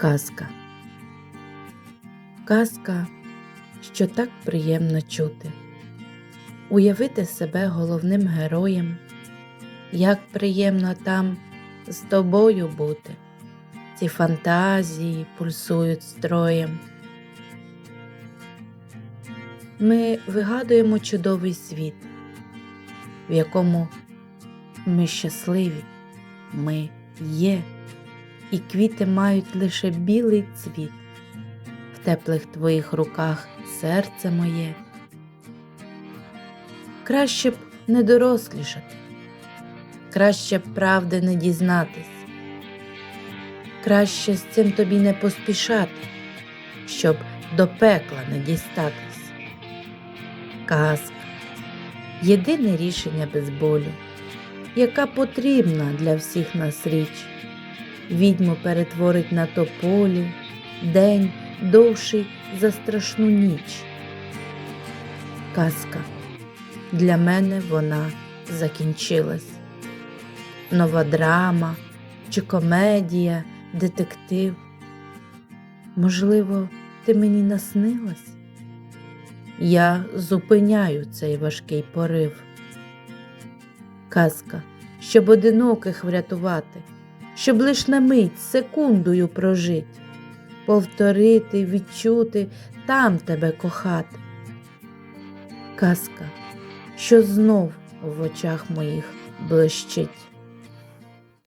Казка. Казка, що так приємно чути. Уявити себе головним героєм, як приємно там з тобою бути. Ці фантазії пульсують строєм. Ми вигадуємо чудовий світ, в якому ми щасливі, ми є, і квіти мають лише білий цвіт. В теплих твоїх руках серце моє. Краще б не дорослішати, краще б правди не дізнатись, краще з цим тобі не поспішати, щоб до пекла не дістатись. Казка єдине рішення без болю, яка потрібна для всіх нас річ. Відьму перетворить на тополю, день довший за страшну ніч. Казка. Для мене вона закінчилась. Нова драма чи комедія, детектив. Можливо, ти мені наснилась? Я зупиняю цей важкий порив. Казка, щоб одиноких врятувати, щоб лиш на мить секундою прожить, повторити, відчути, там тебе кохати. Казка, що знов в очах моїх блищить.